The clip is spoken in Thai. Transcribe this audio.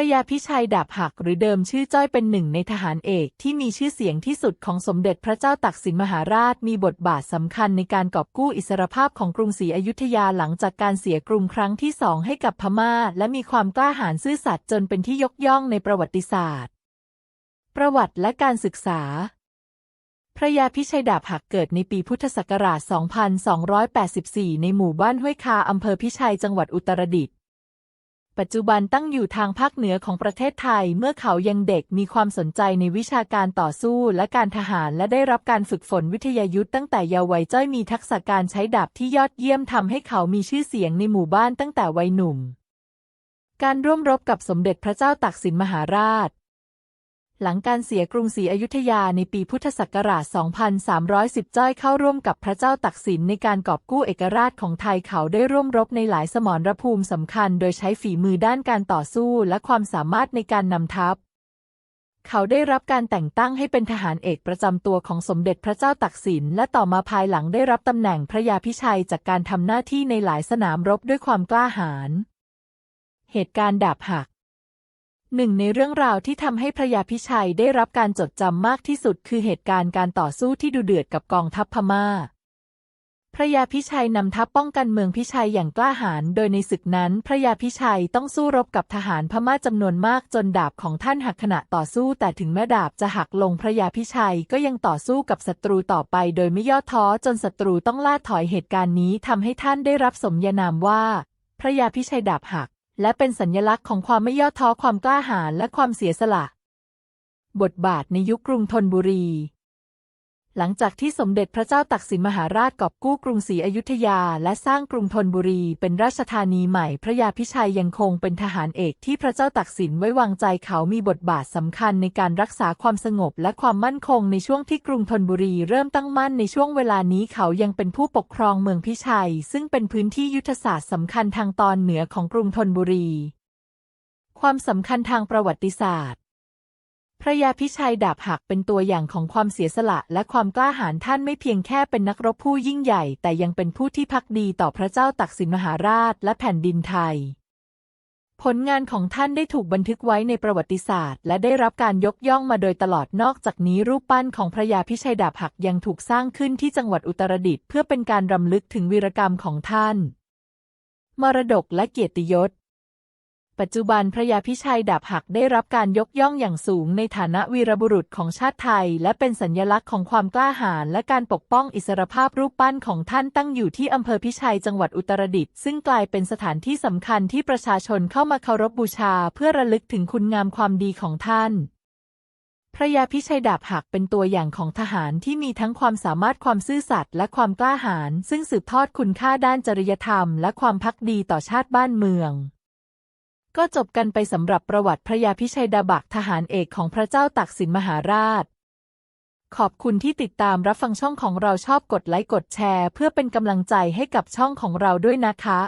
ระยาพิชัยดาบหักหรือเดิมชื่อจ้อยเป็นหนึ่งในทหารเอกที่มีชื่อเสียงที่สุดของสมเด็จพระเจ้าตักสินมหาราชมีบทบาทสำคัญในการกอบกู้อิสรภาพของกรุงศรีอยุธยาหลังจากการเสียกรุงครั้งที่สองให้กับพม่า และมีความกล้าหาญซื่อสัตย์จนเป็นที่ยกย่องในประวัติศาสตร์ ประวัติและการศึกษาพระยาพิชัยดาบหักเกิดในปีพุทธศักราช 2284 ในหมู่บ้านห้วยคาอำเภอพิชัยจังหวัดอุตรดิตถ์ ปัจจุบันตั้งอยู่ทางภาคเหนือของประเทศไทย เมื่อเขายังเด็กมีความสนใจในวิชาการต่อสู้และการทหารและได้รับการฝึกฝนวิทยายุทธ์ตั้งแต่เยาว์วัยจ้อยมีทักษะการใช้ดาบที่ยอดเยี่ยมทำให้เขามีชื่อเสียงในหมู่บ้านตั้งแต่วัยหนุ่ม การร่วมรบกับสมเด็จพระเจ้าตากสินมหาราช หลังการเสียกรุงศรีอยุธยาในปีพุทธศักราช 2310 จ้อยเข้าร่วมกับพระเจ้าตักสินในการกอบกู้เอกราชของไทยเขาได้ร่วมรบในหลายสมรภูมิสำคัญ โดยใช้ฝีมือด้านการต่อสู้และความสามารถในการนำทัพ เขาได้รับการแต่งตั้งให้เป็นทหารเอกประจำตัวของสมเด็จพระเจ้าตักสิน และต่อมาภายหลังได้รับตำแหน่งพระยาพิชัยจากการทำหน้าที่ในหลายสนามรบด้วยความกล้าหาญ เหตุการณ์ดาบหัก หนึ่งในเรื่องราวที่ทำให้พระยาพิชัยได้รับการจดจำมากที่สุดคือเหตุการณ์การต่อสู้ที่ดุเดือดกับกองทัพพม่า พระยาพิชัยนำทัพป้องกันเมืองพิชัยอย่างกล้าหาญ โดยในศึกนั้น พระยาพิชัยต้องสู้รบกับทหารพม่าจำนวนมากจนดาบของท่านหักขณะต่อสู้ แต่ถึงแม้ดาบจะหักลงพระยาพิชัยก็ยังต่อสู้กับศัตรูต่อไปโดยไม่ย่อท้อจนศัตรูต้องล่าถอยเหตุการณ์นี้ทำให้ท่านได้รับสมญานามว่า พระยาพิชัยดาบหัก และเป็นสัญลักษณ์ของความไม่ย่อท้อความกล้าหาญและความเสียสละ บทบาทในยุคกรุงธนบุรี หลังจากที่สมเด็จพระเจ้าตักสินมหาราชกอบกู้กรุงศรีอยุธยา และสร้างกรุงธนบุรี เป็นราชธานีใหม่ พระยาพิชัยยังคงเป็นทหารเอกที่พระเจ้าตักสินไว้วางใจเขามีบทบาทสำคัญในการรักษาความสงบและความมั่นคงในช่วงที่กรุงธนบุรีเริ่มตั้งมั่นในช่วงเวลานี้เขายังเป็นผู้ปกครองเมืองพิชัย ซึ่งเป็นพื้นที่ยุทธศาสตร์สำคัญทางตอนเหนือของกรุงธนบุรี ความสำคัญทางประวัติศาสตร์ ระยาพิชัยดาบหักเป็นตัวอย่างของความเสียสละและความกล้าหาญท่านไม่เพียงแค่เป็นนักรบผู้ยิ่งใหญ่ แต่ยังเป็นผู้ที่พักดีต่อพระเจ้าตักสินมหาราชและแผ่นดินไทย ผลงานของท่านได้ถูกบันทึกไว้ในประวัติศาสตร์ และได้รับการยกย่องมาโดยตลอดนอกจากนี้รูปปั้นของพระยาพิชัยดาบหักยังถูกสร้างขึ้นที่จังหวัดอุตรดิตถ์เพื่อเป็นการรำลึกถึงวีรกรรมของท่าน มรดกและเกียรติยศ ปัจจุบันพระยาพิชัยดาบหักได้รับการยกย่องอย่างสูงในฐานะวีรบุรุษของชาติไทย และเป็นสัญลักษณ์ของความกล้าหาญและการปกป้องอิสรภาพรูปปั้นของท่านตั้งอยู่ที่อำเภอพิชัยจังหวัดอุตรดิตถ์ซึ่งกลายเป็นสถานที่สำคัญที่ประชาชนเข้ามาเคารพบูชา เพื่อระลึกถึงคุณงามความดีของท่านพระยาพิชัยดาบหักเป็นตัวอย่างของทหารที่มีทั้งความสามารถความซื่อสัตย์และความกล้าหาญซึ่งสืบทอดคุณค่าด้านจริยธรรม และความพักดีต่อชาติบ้านเมือง ก็จบกันไปสำหรับประวัติพระยาพิชัยดาบักทหารเอกของพระเจ้าตักสินมหาราช ขอบคุณที่ติดตามรับฟังช่องของเราชอบกดไลค์กดแชร์ เพื่อเป็นกำลังใจให้กับช่องของเราด้วยนะคะ